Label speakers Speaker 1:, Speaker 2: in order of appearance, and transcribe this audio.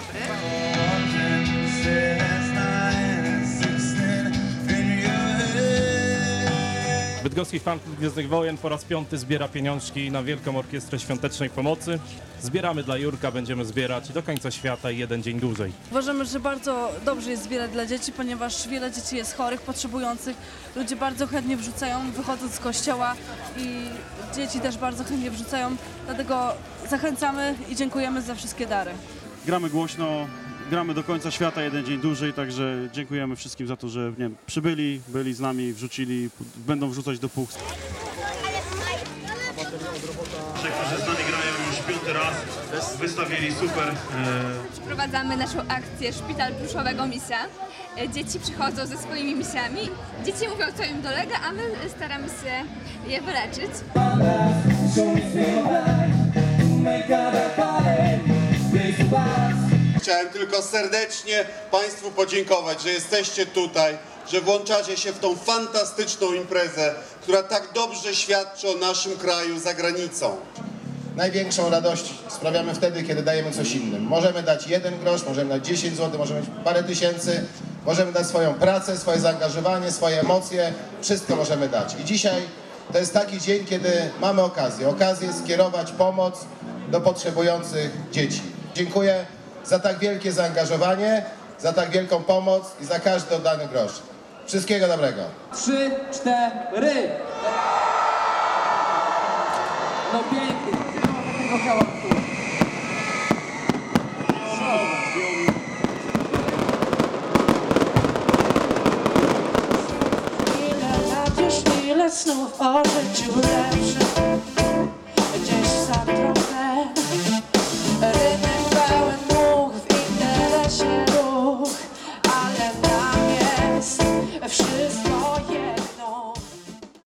Speaker 1: dobry.
Speaker 2: Bydgoski Fan Gwiezdnych Wojen po raz piąty zbiera pieniążki na Wielką Orkiestrę Świątecznej Pomocy. Zbieramy dla Jurka, będziemy zbierać do końca świata i jeden dzień dłużej.
Speaker 3: Uważamy, że bardzo dobrze jest zbierać dla dzieci, ponieważ wiele dzieci jest chorych, potrzebujących. Ludzie bardzo chętnie wrzucają, wychodząc z kościoła i dzieci też bardzo chętnie wrzucają. Dlatego zachęcamy i dziękujemy za wszystkie dary.
Speaker 4: Gramy głośno, gramy do końca świata jeden dzień dłużej, także dziękujemy wszystkim za to, że nie wiem, przybyli, byli z nami, wrzucili, będą wrzucać do pół. Którzy z nami grają już piąty raz, wystawili super.
Speaker 5: Prowadzamy naszą akcję Szpital Pluszowego Misia. E, Dzieci przychodzą ze swoimi misiami. Dzieci mówią, co im dolega, a my staramy się je wyleczyć.
Speaker 6: Chciałem tylko serdecznie Państwu podziękować, że jesteście tutaj, że włączacie się w tą fantastyczną imprezę, która tak dobrze świadczy o naszym kraju za granicą.
Speaker 7: Największą radość sprawiamy wtedy, kiedy dajemy coś innym. Możemy dać jeden grosz, możemy dać 10 zł, możemy dać parę tysięcy, możemy dać swoją pracę, swoje zaangażowanie, swoje emocje, wszystko możemy dać. I dzisiaj to jest taki dzień, kiedy mamy okazję, okazję skierować pomoc do potrzebujących dzieci. Dziękuję za tak wielkie zaangażowanie, za tak wielką pomoc i za każdy oddany grosz. Wszystkiego dobrego.
Speaker 8: Trzy, cztery. No pięknie. Tego hałasu.
Speaker 9: Ile lat już ile snów o życiu lepszym